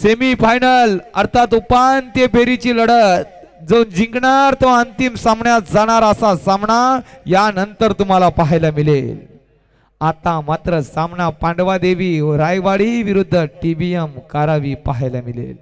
Semi final अर्थात उपांत्य फेरीची लढत. जो जिंकणार तो अंतिम सामन्यात जाणार असा सामना यानंतर तुम्हाला पाहायला मिळेल. आता मात्र सामना पांडवा देवी व रायवाडी विरुद्ध टीबीएम कारावी पाहायला मिळेल.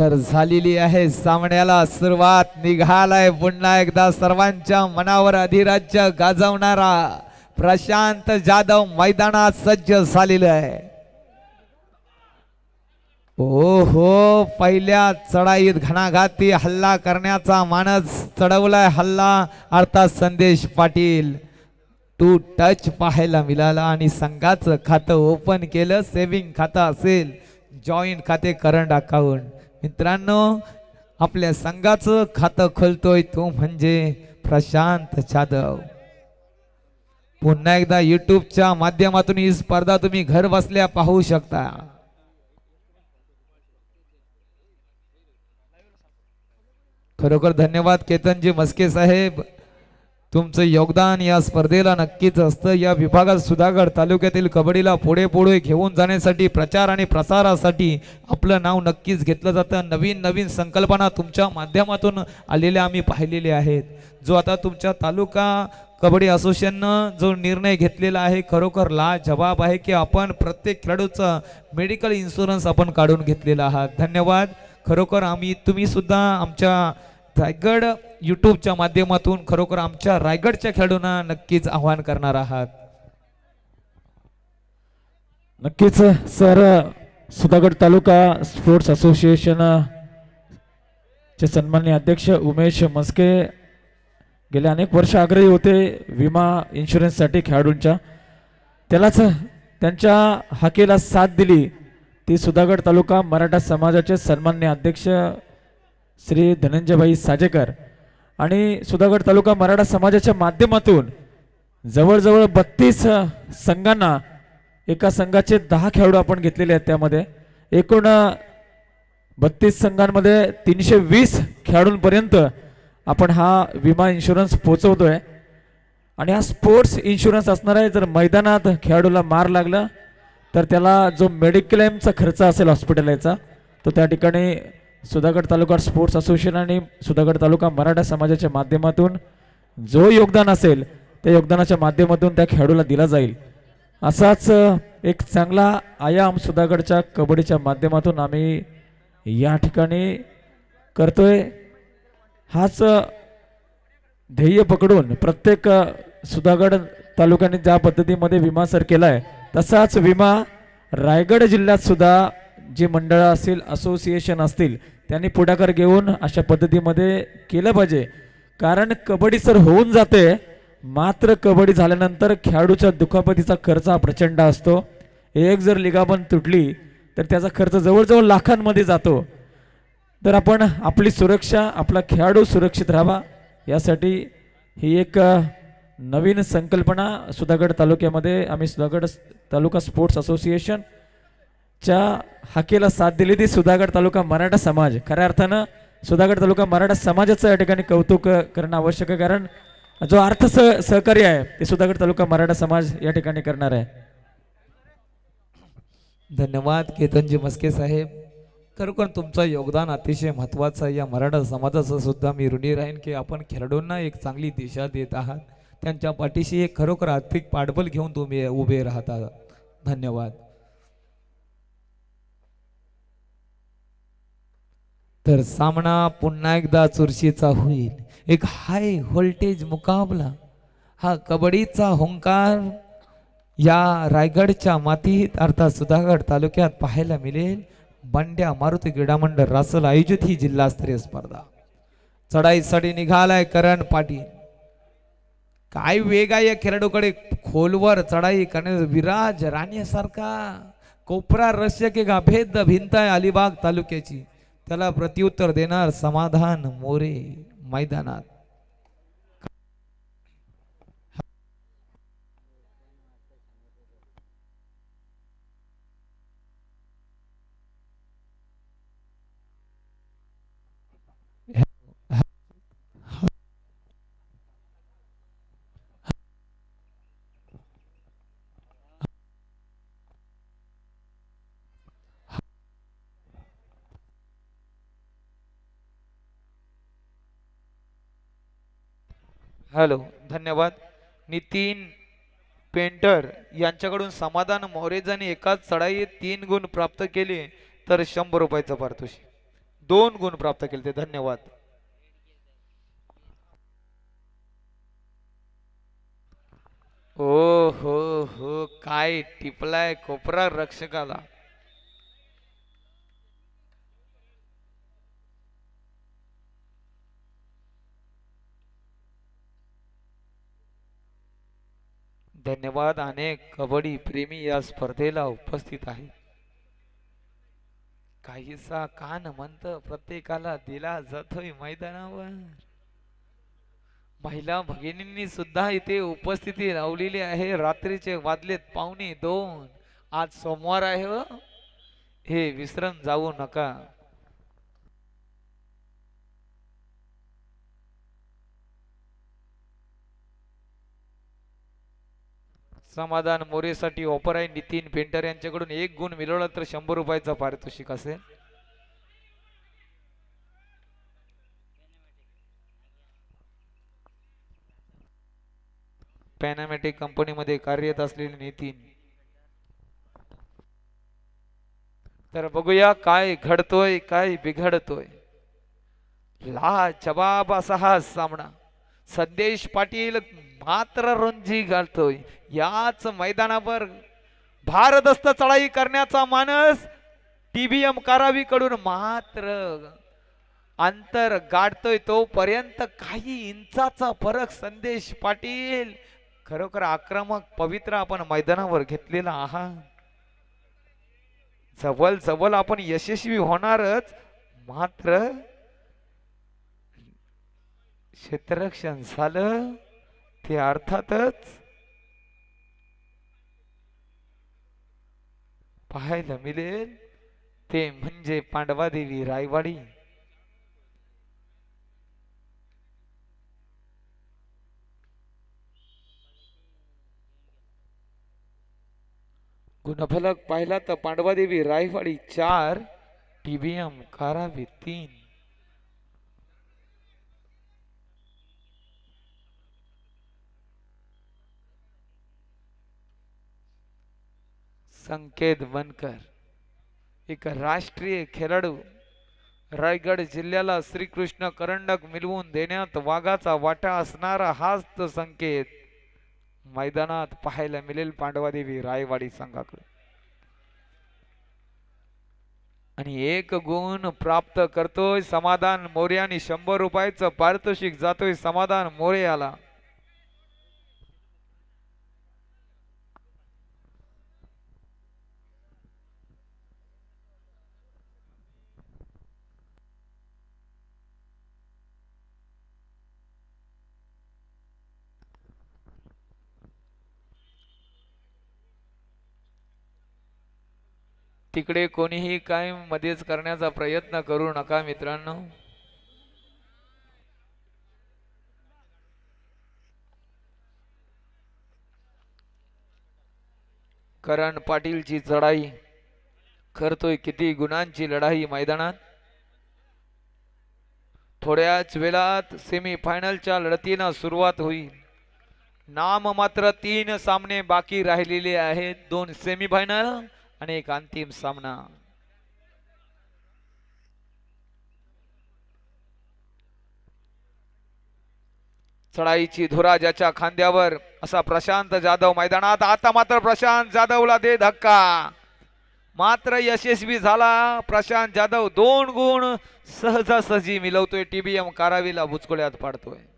तर झालेली आहे सामन्याला सुरुवात. निघालाय पुन्हा एकदा सर्वांच्या मनावर अधिराज्य गाजवणारा प्रशांत जाधव मैदानात सज्ज झालेलं आहे. ओ हो पहिल्या चढाईत घणाघाती हल्ला करण्याचा मानस चढवलाय हल्ला अर्थात संदेश पाटील. टू टच पाहायला मिळाला आणि संघाचं खातं ओपन केलं सेव्हिंग खातं असेल जॉईंट खाते करंट अकाउंट मित्रांनो आपल्या संघाचं खातं खोलतोय तो म्हणजे प्रशांत जाधव. पुन्हा एकदा युट्यूबच्या माध्यमातून ही स्पर्धा तुम्ही घर बसल्या पाहू शकता. खरोखर धन्यवाद केतनजी मस्के साहेब. तुमचं योगदान या स्पर्धेला नक्कीच असतं. या विभागात सुधागड तालुक्यातील कबड्डीला पुढे पुढे घेऊन जाण्यासाठी प्रचार आणि प्रसारासाठी आपलं नाव नक्कीच घेतलं जातं. नवीन नवीन संकल्पना तुमच्या माध्यमातून आलेल्या आम्ही पाहिलेल्या आहेत. जो आता तुमच्या तालुका कबड्डी असोसिएशननं जो निर्णय घेतलेला आहे खरोखर ला जबाब आहे की आपण प्रत्येक खेळाडूचा मेडिकल इन्शुरन्स आपण काढून घेतलेला आहात. धन्यवाद. खरोखर आम्ही तुम्हीसुद्धा आमच्या रायगड युट्यूबच्या माध्यमातून खरोखर आमच्या रायगडच्या खेळाडूंना नक्कीच आवाहन करणार आहात. नक्कीच sir Sudhagad taluka sports association चे सन्मान्य अध्यक्ष उमेश मस्के गेले अनेक वर्ष आग्रही होते विमा इन्शुरन्ससाठी खेळाडूंच्या. त्यालाच त्यांच्या हाकेला साथ दिली ती सुधागड तालुका मराठा समाजाचे सन्मान्य अध्यक्ष श्री धनंजयभाई साजेकर आणि सुधागड तालुका मराठा समाजाच्या माध्यमातून जवळजवळ बत्तीस संघांना एका संघाचे दहा खेळाडू आपण घेतलेले आहेत त्यामध्ये. एकूण बत्तीस संघांमध्ये तीनशे वीस खेळाडूंपर्यंत आपण हा विमा इन्शुरन्स पोचवतोय आणि हा स्पोर्ट्स इन्शुरन्स असणार आहे जर मैदानात खेळाडूला मार लागला तर त्याला जो मेडिक्लेमचा खर्च असेल हॉस्पिटलचा तो त्या ठिकाणी सुधागड तालुका स्पोर्ट्स असोसिएशन आणि सुधागड तालुका मराठा समाजाच्या माध्यमातून जो योगदान असेल त्या योगदानाच्या माध्यमातून त्या खेळाडूला दिला जाईल. असाच एक चांगला आयाम सुधागडच्या कबड्डीच्या माध्यमातून आम्ही या ठिकाणी करतोय. हाच ध्येय पकडून प्रत्येक सुधागड तालुक्याने ज्या पद्धतीमध्ये विमा सर केलाय तसाच विमा रायगड जिल्ह्यात सुद्धा जी मंडळं असतील असोसिएशन असतील त्यांनी पुढाकार घेऊन अशा पद्धतीमध्ये केलं पाहिजे. कारण कबड्डी सर होऊन जाते मात्र कबड्डी झाल्यानंतर खेळाडूच्या दुखापतीचा खर्च हा प्रचंड असतो. एक जर लिगाबंद तुटली तर त्याचा खर्च जवळजवळ लाखांमध्ये जातो. तर आपण आपली सुरक्षा आपला खेळाडू सुरक्षित राहावा यासाठी ही एक नवीन संकल्पना सुधागड तालुक्यामध्ये आम्ही सुधागड तालुका स्पोर्ट्स असोसिएशन च्या हाकेला साथ दिली ती सुधागड तालुका मराठा समाज. खऱ्या अर्थानं सुधागड तालुका मराठा समाजाचं या ठिकाणी कौतुक करणं आवश्यक आहे. कारण जो अर्थ सह सहकार्य आहे ते सुधागड तालुका मराठा समाज या ठिकाणी करणार आहे. धन्यवाद केतनजी मस्के साहेब. खरोखर तुमचं योगदान अतिशय महत्त्वाचं आहे. या मराठा समाजाचं सुद्धा मी ऋणी राहीन की आपण खेळाडूंना एक चांगली दिशा देत आहात. त्यांच्या पाठीशी एक खरोखर आर्थिक पाठबळ घेऊन तुम्ही उभे राहता धन्यवाद. तर सामना पुन्हा एकदा चुरशीचा होईल. एक हाय व्होल्टेज मुकाबला. हा कबड्डीचा हुंकार या रायगडच्या मातीत अर्थात सुधागड तालुक्यात पाहायला मिळेल. बंड्या मारुती क्रीडा मंडळ रासल आयोजित ही जिल्हास्तरीय स्पर्धा. चढाईसाठी निघालाय करण पाटील. काय वेग आहे या खेळाडूकडे? खोलवर चढाई करण्याचा विराज राणेसारखा. कोपरा रस्यक एक अभेद भिंत आहे अलिबाग तालुक्याची. त्याला प्रत्युत्तर देणार समाधान मोरे मैदानात. हॅलो धन्यवाद. नितीन पेंटर यांच्याकडून समाधान मोरेजांनी एकाच चढाईत तीन गुण प्राप्त केले तर शंभर रुपयाचं पारितोषिक. दोन गुण प्राप्त केले ते धन्यवाद. ओ हो हो काय टिपलाय कोपरा रक्षकाला. धन्यवाद. अनेक कबड्डी प्रेमी या स्पर्धेला उपस्थित आहे. काहीसा कान म्हणत प्रत्येकाला दिला जातोय मैदानावर. महिला भगिनींनी सुद्धा इथे उपस्थिती लावलेली आहे. रात्रीचे वाजलेत पाहुणे दोन. आज सोमवार आहे हो. हे. विसरून जाऊ नका. समाधान मोरेसाठी ऑफर आहे नितीन पेंटर यांच्याकडून एक गुण मिळवला तर शंभर रुपयाचा पारितोषिक असेल. पॅनामॅटिक कंपनीमध्ये कार्यरत असलेले नितीन. तर बघूया काय घडतोय काय बिघडतोय. ला जबाब असा हा सामना. संदेश पाटील मात्र रुंजी घालतोय. याच मैदानावर भारदस्त चढाई करण्याचा मानस टीबीएम कारावीकडून मात्र अंतर गाठतोय तोपर्यंत काही इंचाचा फरक संदेश पाटील. खरोखर आक्रमक पवित्र आपण मैदानावर घेतलेला आहात. जवळ जवळ आपण यशस्वी होणारच. मात्र क्षेत्ररक्षण झालं ते अर्थातच पाहायला मिळेल ते म्हणजे पांडवादेवी रायवाडी. गुणफलक पाहिला तर पांडवादेवी रायवाडी चार टीबीएम कारावी तीन. संकेत बनकर एक राष्ट्रीय खेळाडू रायगड जिल्ह्याला श्रीकृष्ण करंडक मिळवून देण्यात वाघाचा वाटा असणारा हाच तो संकेत मैदानात पाहायला मिळेल पांडवादेवी रायवाडी संघाकडे आणि एक गुण प्राप्त करतोय समाधान मोरे आणि शंभर रुपयाचं पारितोषिक जातोय समाधान मोरे आला तिकडे कोणीही काय मध्येच करण्याचा प्रयत्न करू नका मित्रांनो. करण पाटीलची चढाई करतोय किती गुणांची लढाई मैदानात? थोड्याच वेळात सेमी फायनलच्या लढतीनं सुरुवात होईल. नाम मात्र तीन सामने बाकी राहिलेले आहेत. दोन सेमीफायनल आणि एक अंतिम सामना. चढाईची धुरा ज्याच्या खांद्यावर असा प्रशांत जाधव मैदानात. आता मात्र प्रशांत जाधवला दे धक्का. मात्र यशस्वी झाला. प्रशांत जाधव दोन गुण सहजासहजी मिळवतोय टीबीएम कारावीला भुचकुळ्यात पाडतोय.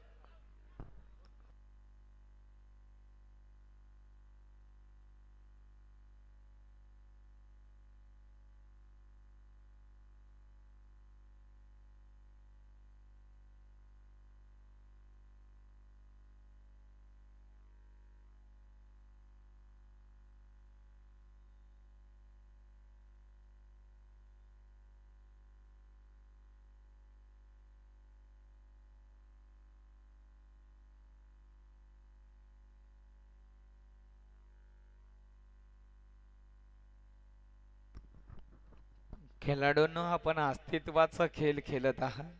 खेळाडूंनो आपण अस्तित्वाचा खेळ खेळत आहात.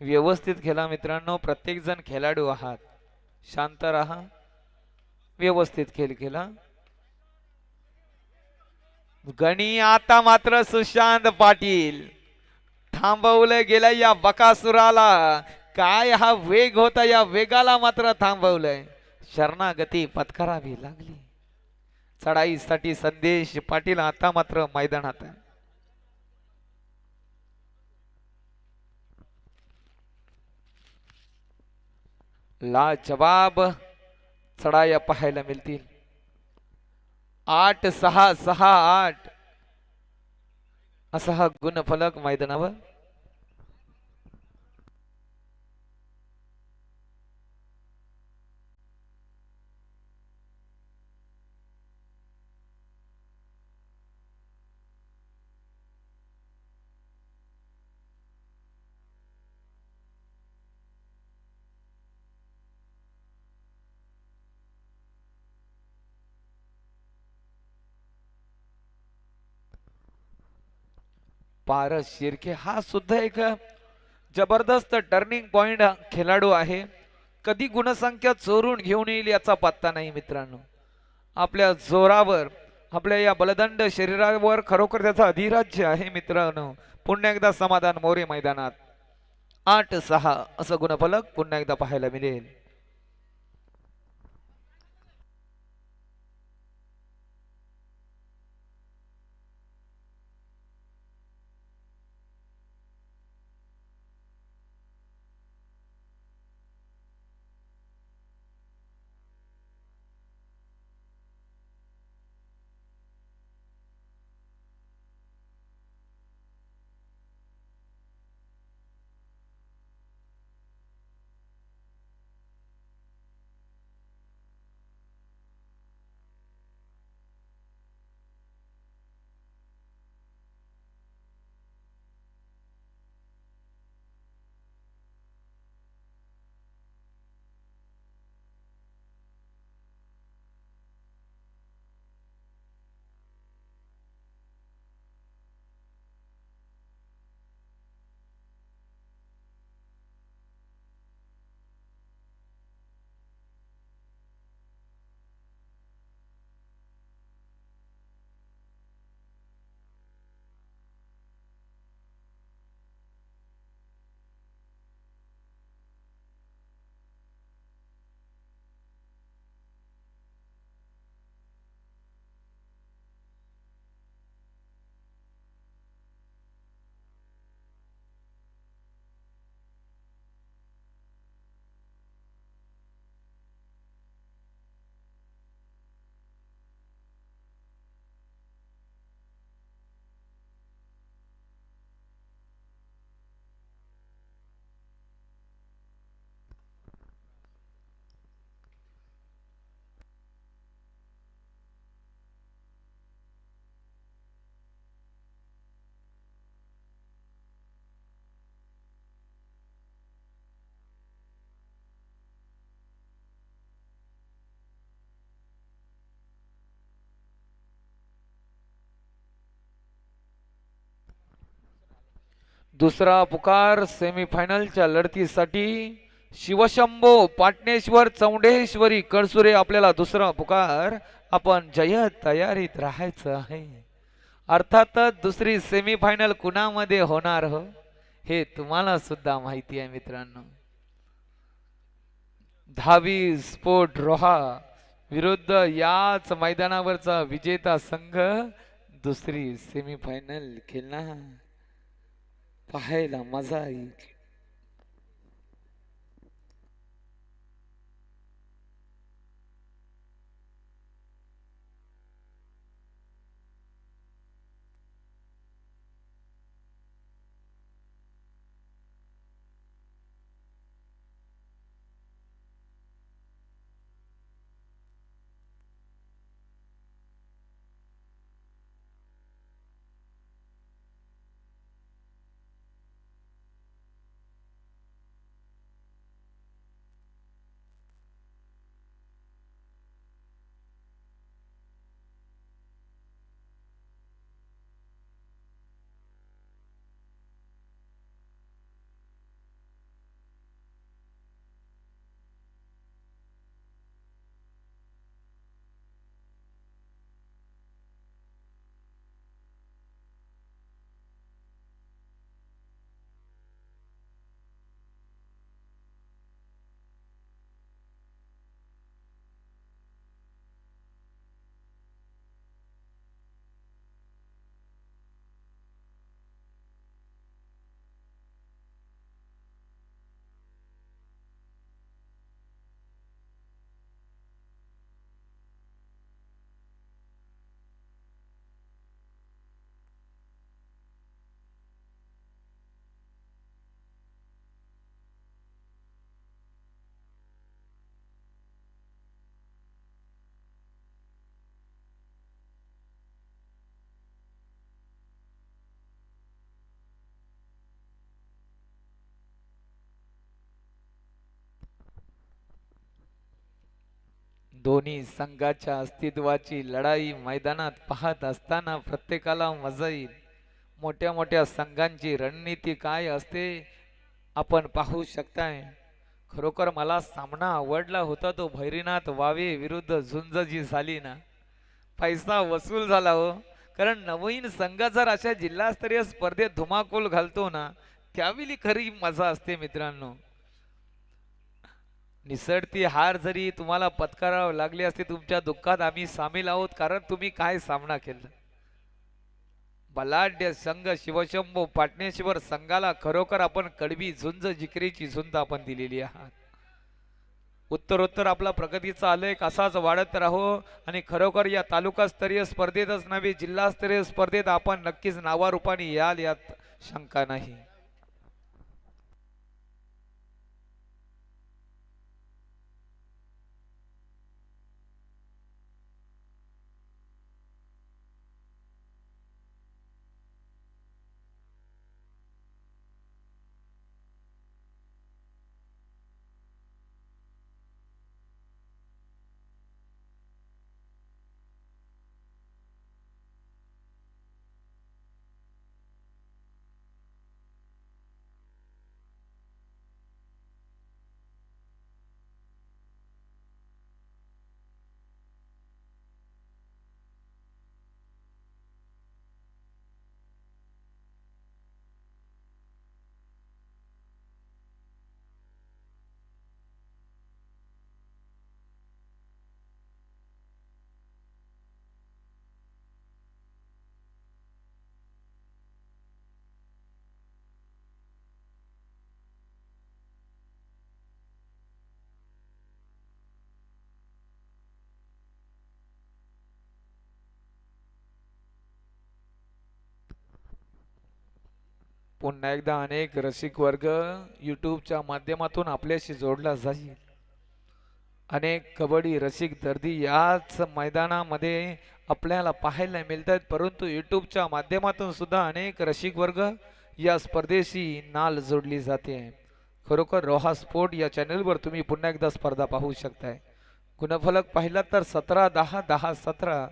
व्यवस्थित खेळा मित्रांनो प्रत्येक जण खेळाडू आहात. शांत राहा. व्यवस्थित खेळ खेळा. गणी आता मात्र सुशांत पाटील. थांबवलं गेलं या बकासुराला. काय हा वेग होता या वेगाला मात्र थांबवलंय. शरणागती पत्करावी लागली. चढाईसाठी संदेश पाटील आता मात्र मैदानात आहे. ला जवाब चढाया पाहायला मिळतील आठ सहा सहा आठ। असा हा गुणफलक मैदानावर। पारस शिर्के हा सुद्धा एक जबरदस्त टर्निंग पॉइंट खेळाडू आहे. कधी गुणसंख्या चोरून घेऊन येईल याचा पत्ता नाही मित्रांनो. आपल्या जोरावर आपल्या या बलदंड शरीरावर खरोखर त्याचा अधिराज्य आहे मित्रांनो. पुन्हा एकदा समाधान मोरे मैदानात. आठ सहा असं गुणफलक पुन्हा एकदा पाहायला मिळेल. दुसरा पुकार सेमीफायनलच्या लढतीसाठी शिवशंभो पाटणेश्वर चौंडेश्वरी कळसुरे आपल्याला दुसरा पुकार आपण जय तयारीत राहायचं आहे. अर्थातच दुसरी सेमीफायनल कुणामध्ये होणार हो हे तुम्हाला सुद्धा माहिती आहे मित्रांनो. दहावी स्पोर्ट रोहा विरुद्ध याच मैदानावरचा विजेता संघ दुसरी सेमीफायनल खेळणार. पाहायला मजा येईल दोन्ही संघाच्या अस्तित्वाची लढाई मैदानात पाहत असताना प्रत्येकाला मजा येईल. मोठ्या मोठ्या संघांची रणनीती काय असते आपण पाहू शकताय. खरोखर मला सामना आवडला होता तो भैरीनाथ वावे विरुद्ध झुंज जी झाली ना पैसा वसूल झाला हो. कारण नवीन संघ जर अशा जिल्हास्तरीय स्पर्धेत धुमाकूल घालतो ना त्यावेळी खरी मजा असते मित्रांनो. निसडती हार जरी तुम्हाला पत्करावं लागली असते तुमच्या दुःखात आम्ही सामील आहोत. कारण तुम्ही काय सामना केला? बलाढ्य संघ शिवशंभू पाटणेश्वर संघाला खरोखर आपण कडवी झुंज जिकरीची झुंज आपण दिलेली आहात. उत्तरोत्तर आपला प्रगतीचा आलेख असाच वाढत राहो आणि खरोखर या तालुकास्तरीय स्पर्धेतच नव्हे जिल्हास्तरीय स्पर्धेत आपण नक्कीच नावारूपाने याल यात शंका नाही. पुन्हा एकदा अनेक रसिक वर्ग यूट्यूबच्या माध्यमातून आपल्याशी जोडला जाईल. अनेक कबड्डी रसिक दर्दी याच मैदानामध्ये आपल्याला पाहायला मिळतात परंतु यूट्यूबच्या माध्यमातून सुद्धा अनेक रसिक वर्ग या स्पर्धेशी नाल जोडली जाते. खरोखर रोहा स्पोर्ट या चॅनलवर तुम्ही पुन्हा एकदा स्पर्धा पाहू शकताय. गुणफलक पाहिला तर सतरा दहा दहा सतरा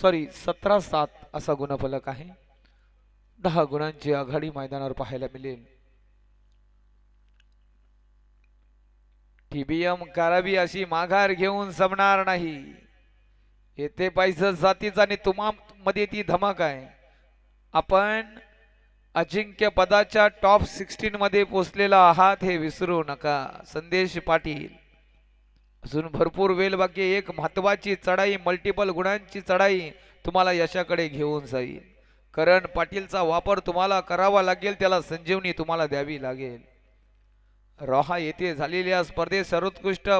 सॉरी सतरा सात असा गुणफलक आहे. दहा गुणांची आघाडी मैदानावर पाहायला मिळेल. टीबीएम करावी अशी माघार घेऊन जमणार नाही. येथे पाहिजे जातीचा आणि तुम्हा मध्ये ती धमक आहे. आपण अजिंक्य पदाच्या टॉप सिक्स्टीन मध्ये पोचलेला आहात हे विसरू नका. संदेश पाटील. अजून भरपूर वेळ बाकी एक महत्वाची चढाई मल्टिपल गुणांची चढाई तुम्हाला यशाकडे घेऊन जाईल. करण पाटीलचा वापर तुम्हाला करावा लागेल त्याला संजीवनी तुम्हाला द्यावी लागेल. रोहा येथे झालेल्या स्पर्धेत सर्वोत्कृष्ट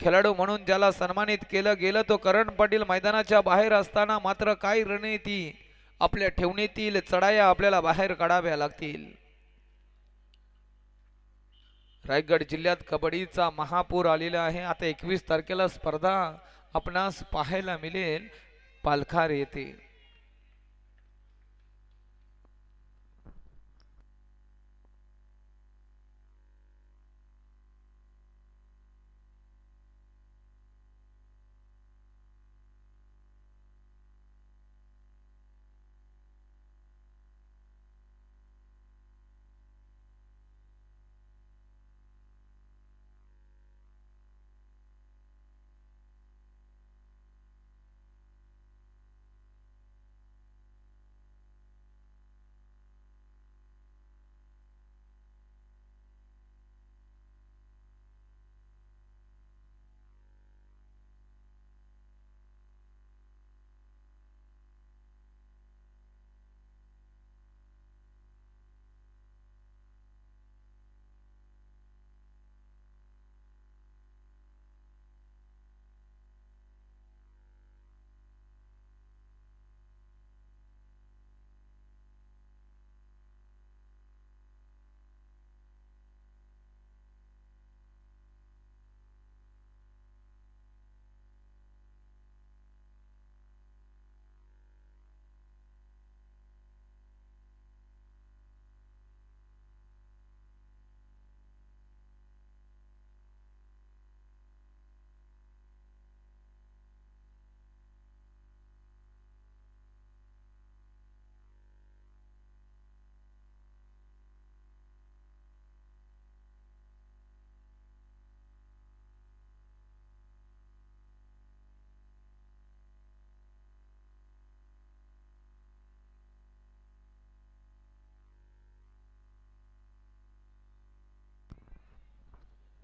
खेळाडू म्हणून ज्याला सन्मानित केलं गेलं तो करण पाटील मैदानाच्या बाहेर असताना मात्र काही रणनीती आपल्या ठेवणीतील चढाया आपल्याला बाहेर काढाव्या लागतील. रायगड जिल्ह्यात कबड्डीचा महापूर आलेला आहे. आता एकवीस तारखेला स्पर्धा आपणास पाहायला मिळेल पालखार येथे.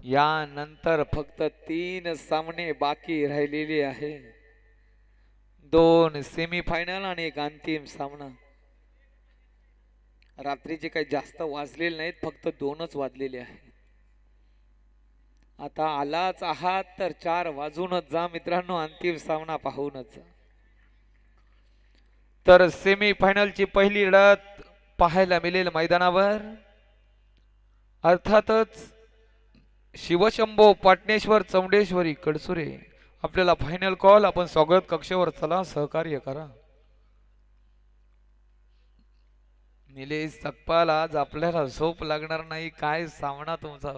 यानंतर फक्त तीन सामने बाकी राहिलेले आहे. दोन सेमीफायनल आणि एक अंतिम सामना. रात्रीचे काही जास्त वाजलेले नाहीत फक्त दोनच वाजलेले आहेत आता आलाच आहात तर चार वाजूनच जा मित्रांनो अंतिम सामना पाहूनच. जा तर सेमीफायनलची पहिली लढत पाहायला मिळेल मैदानावर. अर्थातच शिवशंभो पाटणेश्वर चौंडेश्वरी कडसुरे आपल्याला फायनल कॉल आपण स्वागत कक्षेवर चला सहकार्य करा. निलेश सकपाल आज आपल्याला झोप लागणार नाही. काय सामना तुमचा?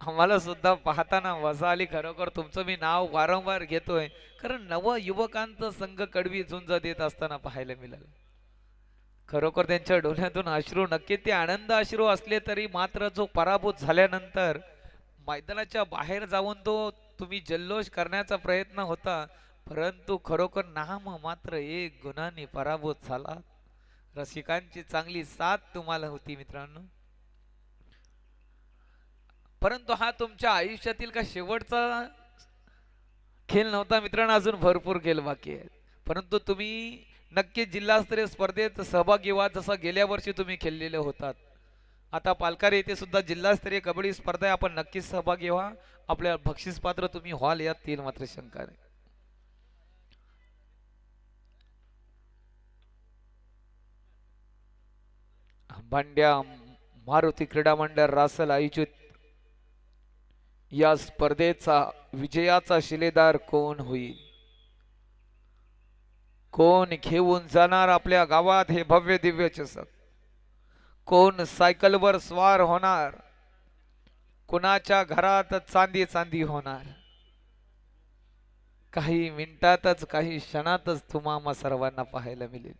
आम्हाला सुद्धा पाहताना वसा आली. खरोखर तुमचं मी नाव वारंवार घेतोय. कारण नव युवकांचं संघ कडवी झुंज देत असताना पाहायला मिळालं. खरोखर त्यांच्या डोळ्यातून अश्रू नक्की ते आनंद अश्रू असले तरी मात्र जो पराभूत झाल्यानंतर मैदानाच्या बाहेर जाऊन तो तुम्ही जल्लोष करण्याचा प्रयत्न होता परंतु खरोखर नाम मात्र एक गुणाने पराभूत झाला. रसिकांची चांगली साथ तुम्हाला होती मित्रांनो. परंतु हा तुमच्या आयुष्यातील का शेवटचा खेळ नव्हता मित्रांनो अजून भरपूर खेळ बाकी आहेत. परंतु तुम्ही नक्की जिल्हास्तरीय स्पर्धेत सहभागी व्हा जसं गेल्या वर्षी तुम्ही खेळलेले होतात. आता पालकार येथे सुद्धा जिल्हास्तरीय कबड्डी स्पर्धा आपण नक्कीच सहभागी व्हा. आपल्या बक्षीस पात्र तुम्ही व्हाल यात तीन मात्र शंका नाही. भांड्या मारुती क्रीडा मंडळ रासल आयोजित या स्पर्धेचा विजयाचा शिलेदार कोण होईल? कोण घेऊन जाणार आपल्या गावात हे भव्य दिव्य चषक? कोण सायकलवर स्वार होणार? कुणाच्या घरात चांदी चांदी होणार? काही मिनिटातच काही क्षणातच तुम्हाला सर्वांना पाहायला मिळेल.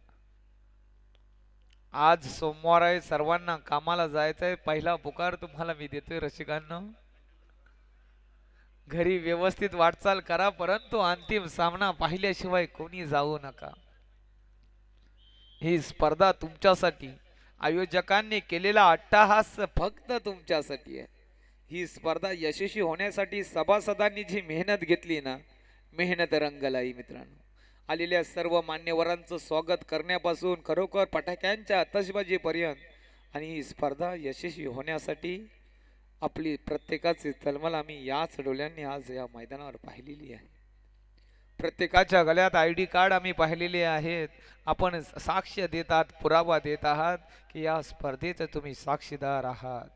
आज सोमवार आहे सर्वांना कामाला जायचंय. पहिला पुकार तुम्हाला मी देतोय रसिकांना. घरी व्यवस्थित वाटचाल करा परंतु अंतिम सामना पाहिल्याशिवाय कोणी जाऊ नका. ही स्पर्धा तुमच्यासाठी आयोजकांनी केलेला अट्टाहास फक्त तुमच्यासाठी आहे. ही स्पर्धा यशस्वी होण्यासाठी सभासदांनी जी मेहनत घेतली ना मेहनत रंगलाई मित्रांनो. आलेल्या सर्व मान्यवरांचं स्वागत करण्यापासून खरोखर फटाक्यांच्या आतषबाजीपर्यंत आणि ही स्पर्धा यशस्वी होण्यासाठी आपली प्रत्येकाची तलमल आम्ही याच डोळ्यांनी आज या मैदानावर पाहिलेली आहे. प्रत्येकाच्या गळ्यात आय डी कार्ड आम्ही पाहिलेले आहेत. आपण साक्ष देतात पुरावा देत आहात की या स्पर्धेचं तुम्ही साक्षीदार आहात.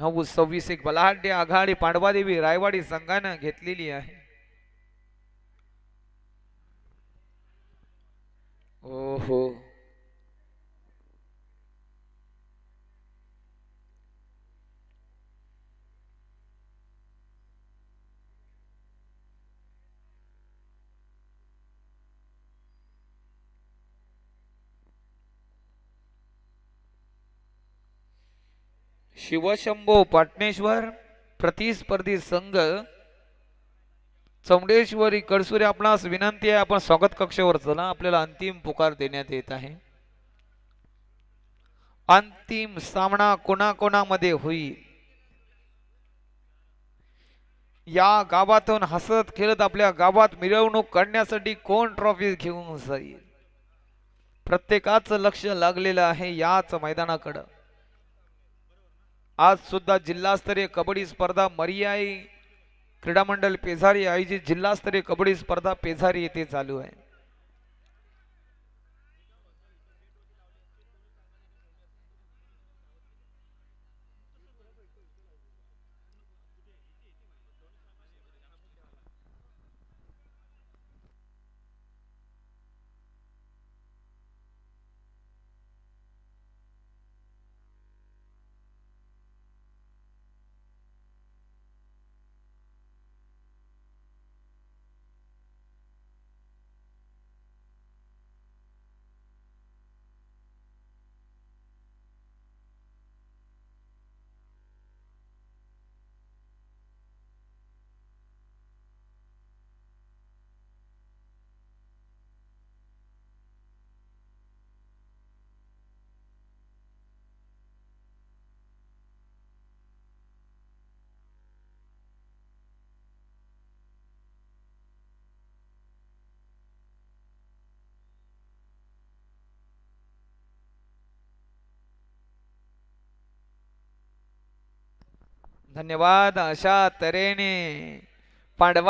नऊ सव्वीस एक बलाढ्य आघाडी पांडवादेवी रायवाडी संघानं घेतलेली आहे. ओहो. शिवशंभो पाटणेश्वर प्रतिस्पर्धी संघ. चौंडेश्वरी कडसुरे आपणास विनंती आहे आपण स्वागत कक्षावर चला. आपल्याला अंतिम पुकार देण्यात येत आहे. अंतिम सामना कोणाकोणामध्ये होईल? या गावातून हसत खेळत आपल्या गावात मिरवणूक करण्यासाठी कोण ट्रॉफी घेऊन जाईल? प्रत्येकाचं लक्ष लागलेलं आहे याच मैदानाकडं. आज सुद्धा जिल्हास्तरीय कबड्डी स्पर्धा मरियाई क्रीडा मंडळ पेझारी आयोजित जिल्हास्तरीय कबड्डी स्पर्धा पेझारी येथे चालू आहे. धन्यवाद अशा तऱ्हेने पांडवा